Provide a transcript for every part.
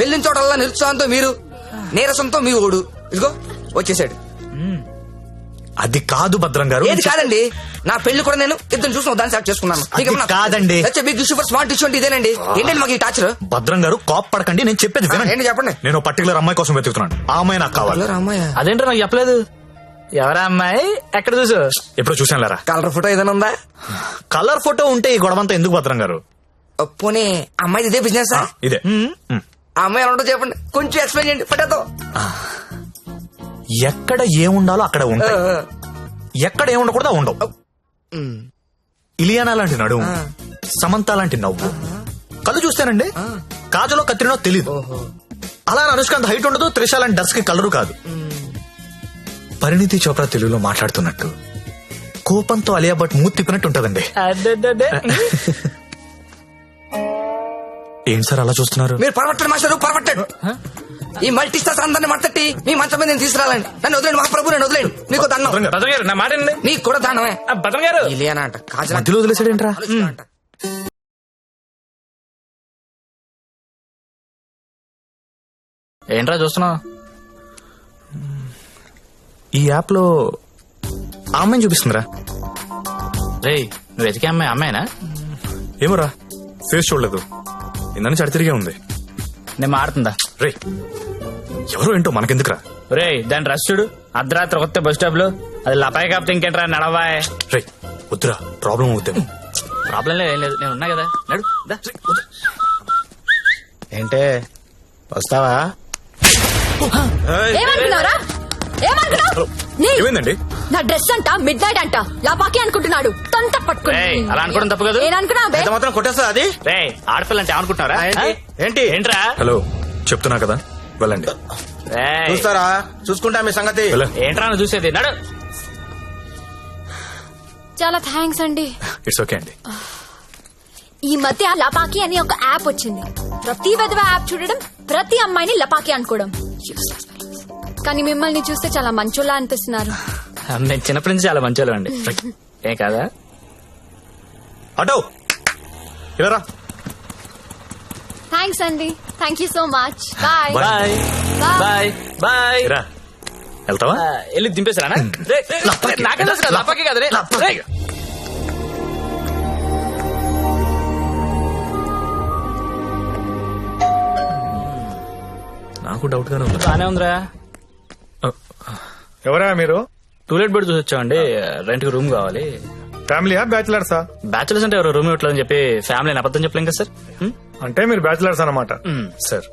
వెళ్ళిన చోటల్లా నిరుత్సాహంతో మీరు నీరసంతో మీ ఓడు. ఇదిగో వచ్చేసాడు. అది కాదు భద్రం గారు. ఏది కాదండి నా పెళ్ళి కూడా నేను ఇద్దరు చూసిన దాన్ని సెలెక్ట్ చేసుకున్నాను. కాదండి. బిగ్ సూపర్ స్మార్ట్ ఇష్యూ అంటే ఇదేనండి. ఏంటండి మాకు ఈ టాచర్ భద్రం గారు కాప్ పడకండి నేను చెప్పేది వినండి. ఏంటి చెప్పండి. నేను పర్టికులర్ అమ్మాయి కోసం వెతుకుతున్నాను. ఆ అమ్మాయి నాకు కావాలి. అదేంటో నాకు చెప్పలేదు? ఎవరా అమ్మాయి? ఎక్కడ చూసు? ఎప్పుడు చూసాను లేరా? కలర్ ఫోటో ఏదైనా ఉందా? కలర్ ఫోటో ఉంటే ఈ గొడవంతా ఎందుకు భద్రం గారు? పోనీ అమ్మాయి ఇదే బిజినెస్ ఇదే. ఆ అమ్మాయి ఎలా ఉంటుందో చెప్పండి. కొంచెం ఎక్స్ప్లెయిన్ చేయండి. ఫోటోతో ఎక్కడ ఏముండాలో అక్కడ ఉంటాయి. ఎక్కడ ఏముండకూడదు ఉండవు. ఇలియానా లాంటి నడుము సమంత లాంటి నవ్వు. కళ్ళు చూస్తానండి? కాజలో కత్తిరినో తెలీదు. అలా అని అనుష్కాంత్ హైట్ ఉండదు త్రిష లాంటి డర్స్కి కలరు కాదు. పరిణితి చోప్రా తెలుగులో మాట్లాడుతున్నట్టు. కోపంతో అలియా భట్ మూతి తిప్పినట్టు ఉంటదండి. ఏం సార్ అలా చూస్తున్నారు? మీరు పరమట్టండి మాస్టర్ పరమట్టండి ఈ మల్టీ స్టార్స్ అందరిని మట్టట్టి మీ మంచం మీద నేను తీసుకురాలండి. నన్ను వదిలేండి మహాప్రభు నేను వదిలేండి. మీకు దండం. భద్రం గారు, నా మాట నీకు కూడా దానమే. భద్రం గారు. ఇలియానా అంట కాజల మధ్యలో వదిలేసాడేంట్రా అంట. ఏంట్రా చూస్తున్నావు? ఈ యాప్లో ఆ అమ్మాయిని చూపిస్తుందిరా. రే నువ్వు వెతికే అమ్మాయి అమ్మాయినా? ఏమోరా ఫేస్ చూడలేదు. ఇందని చడి తిరిగే ఉంది? నేను మాడుతుందా రే ఎవరు ఏంటో మనకెందుకురా? రే దాని రష్ చూడు. అర్ధరాత్రి కొత్త బస్ స్టాప్లో అది లపాయి కాపుతే ఇంకేంట్రా నడవాయ్. రే వద్దురా ప్రాబ్లం అవుద్దేమో. ప్రాబ్లం లేదు ఏం లేదు. నేను ఉన్నా కదా. నడు దా. ఏంటే? వస్తావా? ఏమనుకున్నారా ఏమనుకున్నావు నీ ఏమైందండి? నా డ్రెస్ అంట మిడ్ నైట్ అంట లాపాకి అనుకుంటున్నాడు. తొంత పట్టుకుని. ఏయ్, అలా అనుకోవడం తప్పు కాదు. ఏననుకున్నా బే. ఎంత మాత్రం కొట్టేస్తా అది. రే ఆడపిల్ల అంటే అనుకుంటున్నారా ఆ, ఏంటి? ఏంటి? ఏంట్రా? హలో చెప్తున్నా కదా? వెళ్ళండి. రేయ్, చూస్తారా? చూసుకుంటా మీ సంగతి. ఏంట్రా నువ్వు చూసేది? నడు. చాలా థ్యాంక్స్ అండి. ఇట్స్ ఓకే అండి. ఈ మధ్య లపాకి అని ఒక యాప్ వచ్చింది. ప్రతి విధవ యాప్ చూడడం ప్రతి అమ్మాయిని లపాకి అనుకోవడం. Useless. కానీ మిమ్మల్ని చూస్తే చాలా మంచోళ్ళ అనిపిస్తున్నారు. మేము చిన్నప్పటి నుంచి చాలా మంచి అండి. ఏం కాదా? అటో ఇలా రా. థ్యాంక్స్ అండి thank you so much bye. Bye. Bye bye రా. వెళ్తావా? వెళ్ళి దింపేశారా? నాకే కదా. నాకు డౌట్ గానే ఉంది బానే ఉందిరా. ఎవరా మీరు? టూలెట్ బెడ్ చూసి వచ్చామండి రెంట్కి రూమ్ కావాలి. ఫ్యామిలీయా బ్యాచిలర్సా? బ్యాచులర్స్ అంటే ఎవరు? రూమ్ ఇవ్వట్లేదని చెప్పి ఫ్యామిలీ అబద్ధం చెప్పలేం కదా సార్? హ్మ్? అంటే మీరు బ్యాచిలర్స్ అన్నమాట. హ్మ్. సార్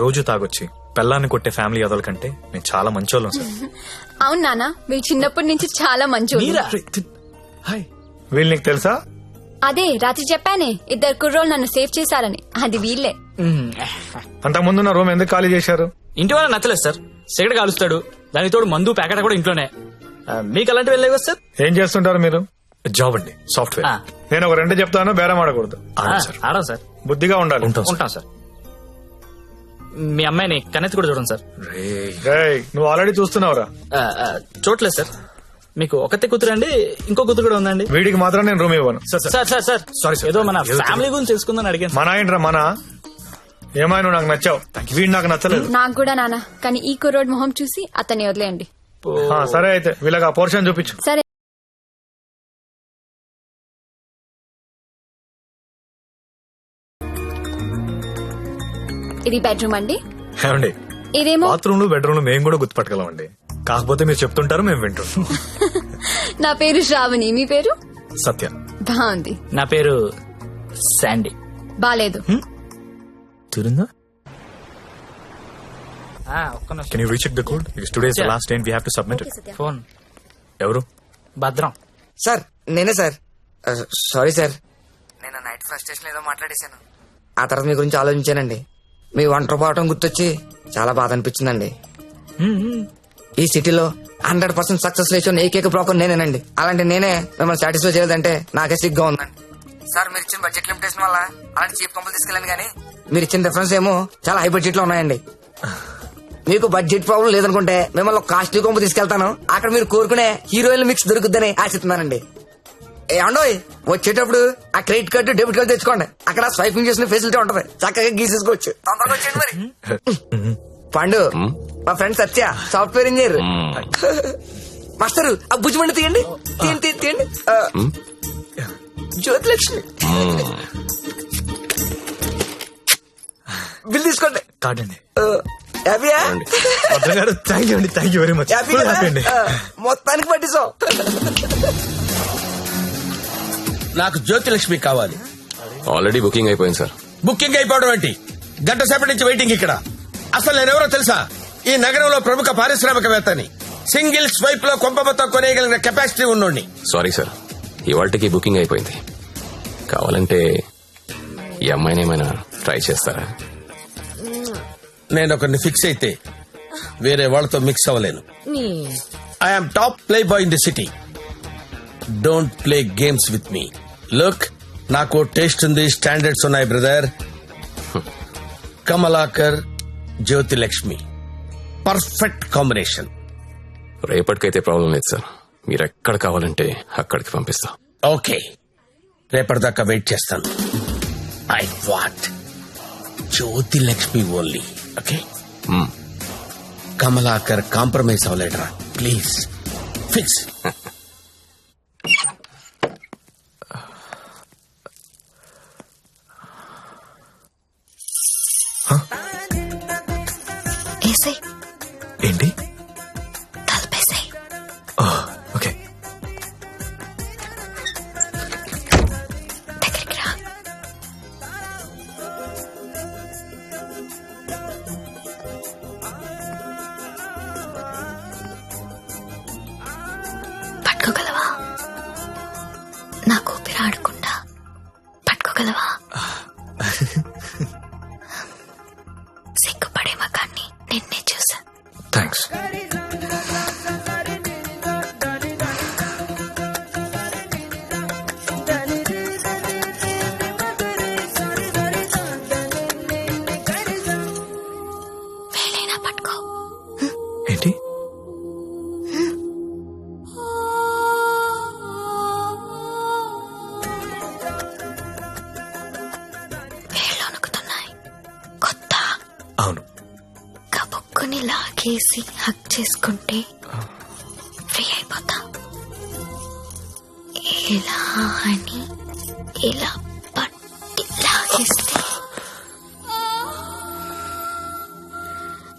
రోజు తాగొచ్చి పెళ్ళాన్ని కొట్టే ఫ్యామిలీ అదల కంటే నేను చాలా మంచోళ్ళం సార్. అవును నాన్న మీరు చిన్నప్పటి నుంచి చాలా మంచి మీరా? హాయ్. వీళ్ళు నీకు తెలుసా? అదే రాత్రి చెప్పానే ఇద్దరు కుర్రోళ్ళు నన్ను సేవ్ చేశారని. అది వీళ్ళే. హ్మ్. అంతకు ముందున్న రూమ్ ఎందుకు ఖాళీ చేశారు? ఇంటి వాళ్ళ నచ్చలేదు సార్. సిగరెట్ కాలుస్తాడు. దానికి తోడు మందు ప్యాకెట్ కూడా ఇంట్లోనే. మీకు అలాంటివి వెళ్ళలేవు కదా సార్? ఏం చేస్తుంటారు మీరు? జాబ్ అండి సాఫ్ట్వేర్. ఆ, నేను ఒక రెండు చెప్తాను బేరం ఆడకూడదు. ఆ, సార్. ఆడం సార్. బుద్ధిగా ఉండాలి. ఉంటాం సార్. ఉంటాం సార్. మీ అమ్మాయిని కన్నెత్తి కూడా చూడండి సార్. రేయ్. రేయ్, నువ్వు ఆల్రెడీ చూస్తున్నావురా. ఆ, ఆ, చూడలేదు సార్. మీకు ఒకతే కూతురు అండి ఇంకో కూతురు కూడా ఉందండి. వీడికి మాత్రం నేను రూమ్ ఇవ్వను. Sir sir. Sir sir. ఏదో మన ఏదో ఫ్యామిలీ గురించి తెలుసుకుందని అడిగాను మన ఏంట్రా మన? ఏమైనా నాకు నచ్చావు? వీడు నాకు నచ్చలేదు. నాకు కూడా నాన్న కానీ ఈ కుర్రోడ్ మొహం చూసి అతన్ని వదిలేయండి. ఆ, సరే అయితే వీళ్ళకి ఆ పోర్షన్ చూపించు. సరే. ఇది బెడ్రూమ్ అండి? ఏమండి? ఇదేమో బాత్రూమ్లో బెడ్రూమ్లో మేము కూడా గుర్తుపట్టగలం అండి కాకపోతే మీరు చెప్తుంటారు మేము వింటుంటాం. నా పేరు శ్రావణి. మీ పేరు? సత్య. బాగుంది. నా పేరు శాండీ. బాలేదు. తిరుందా? ఒక్క నిమిషం. Can you recheck the code it's today's Yeah. Last time we have to submit phone ఎవరు? భద్రం. సార్ నేనే సార్. Sorry sir. నేను నైట్ ఫస్ట్ స్టేషన్ ఏదో మాట్లాడేశాను. ఆ తర్వాత మీ గురించి ఆలోచించానండి. మీ ఒంటరి పోవటం గుర్తొచ్చి చాలా బాధ అనిపించిందండి. ఈ సిటీలో హండ్రెడ్ పర్సెంట్ సక్సెస్ రేషియో ఏకైక బ్రోకర్ నేనేనండి. అలాంటి నేనే మిమ్మల్ని సాటిస్ఫై చేయలేదంటే నాకే సిగ్గా ఉందండి సార్ మీరు ఇచ్చిన బడ్జెట్ లిమిటేషన్ వల్ల అలాంటి చీప్ కంపెనీ తీసుకెళ్ళాను కానీ మీరు ఇచ్చిన రిఫరెన్స్ ఏమో చాలా హై బడ్జెట్లో ఉన్నాయండి. మీకు బడ్జెట్ ప్రాబ్లం లేదనుకుంటే మిమ్మల్ని కాస్ట్లీ కొంపు తీసుకెళ్తాను. అక్కడ మీరు కోరుకునే హీరోయిన్ మిక్స్ దొరుకుద్దని ఆశిస్తున్నానండి. ఏమండో వచ్చేటప్పుడు ఆ క్రెడిట్ కార్డు డెబిట్ కార్డు తెచ్చుకోండి. అక్కడ స్వైపింగ్ చేసిన ఫెసిలిటీ ఉంటది. చక్కగా గీసేసుకోవచ్చు తొందరగా వచ్చేయండి మరి. పండు మా friend Satya software engineer master ఆ భుజమండి తీయండి. తీయండి తీయండి, జ్యోతిలక్ష్మి. బిల్ తీసుకోండి. ఆ, హ్యాపీయా భద్రం గారు థ్యాంక్ యూ అండి thank you very much happy happy అండి. కదా? ఆ, మొత్తానికి పట్టిస్తాం నాకు జ్యోతిలక్ష్మి కావాలి. ఆల్రెడీ బుకింగ్ అయిపోయింది సార్ బుకింగ్ అయిపోవడం ఏంటి? గంట సేపటి నుంచి వెయిటింగ్ ఇక్కడ. అసలు నేనెవరో తెలుసా? ఈ నగరంలో ప్రముఖ పారిశ్రామికవేత్తని. సింగిల్ స్వైప్లో కొంప మొత్తం కొనేయగలిగిన కెపాసిటీ ఉన్నోడిని సారీ సార్ ఇవాళకి బుకింగ్ అయిపోయింది. కావాలంటే ఈ అమ్మాయిని ఏమైనా ట్రై చేస్తారా? నేను ఒకరిని ఫిక్స్ అయితే వేరే వాళ్ళతో mix అవ్వలేను. I'm top play boy in the city don't play games with me look నాకు టేస్ట్ ఉంది స్టాండర్డ్స్ ఉన్నాయి brother Kamalakar Jyothi Lakshmi perfect combination రేపటికైతే problem లేదు సార్ మీరు ఎక్కడ కావాలంటే అక్కడికి పంపిస్తా. ఓకే రేపటిదాకా వెయిట్ చేస్తాను. I what Jyothi Lakshmi only okay. Kamalakar compromise అవ్వలేడరా. Please. Fix. ఏసై. ఏంటి? లాగేసి హక్ చేసుకుంటే ఫ్రీ అయిపోతా. ఇలా అని ఇలా పట్టి లాగేస్తే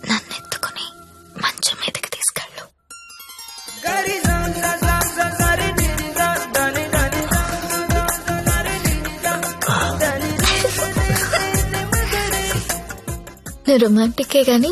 నన్ను ఎత్తుకుని మంచం మీదకి తీసుకెళ్ళు. రొమాంటికే గాని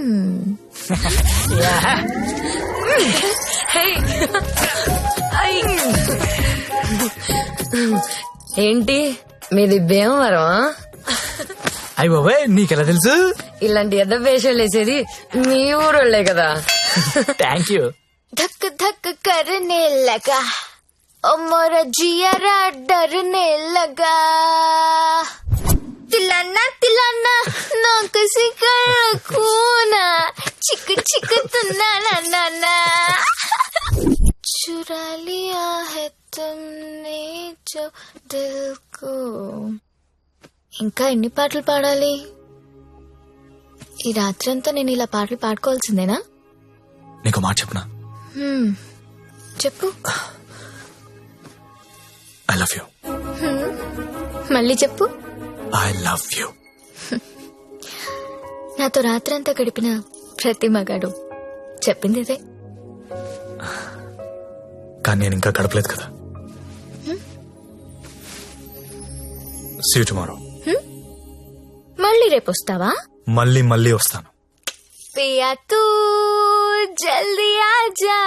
ఏంటి? మీది భీమవరమా అయ్యి బాబాయ్ నీకెలా తెలుసు? ఇలాంటి ఎద్ద వేషాలు వేసేది మీ ఊరోళ్ళే కదా. థ్యాంక్ యూ ధక్ ధక్ కరనే లగా ఓ జియరా డరనే లగా. तिलाना तिलाना ना किसी कर खूना चिक चिक तुना ना ना ना चुरा लिया है तुमने जो दिल को ఇంకా ఎన్ని పాటలు పాడాలి ఈ రాత్రంతా నేను ఇలా పాటలు పాడుకోవాల్సిందేనా నీకు మాట చెప్పనా హ్మ్. చెప్పు ఐ లవ్ యూ మళ్ళీ చెప్పు ఐ లవ్ యూ నాతో రాత్రంతా గడిపిన ప్రతి మగాడు చెప్పింది ఇదే కానీ నేను ఇంకా గడపలేదు కదా. సీ టుమారో మళ్ళీ రేపు వస్తావా మళ్ళీ మళ్ళీ వస్తాను. పియా తూ జల్దీ ఆజా.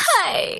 హాయ్.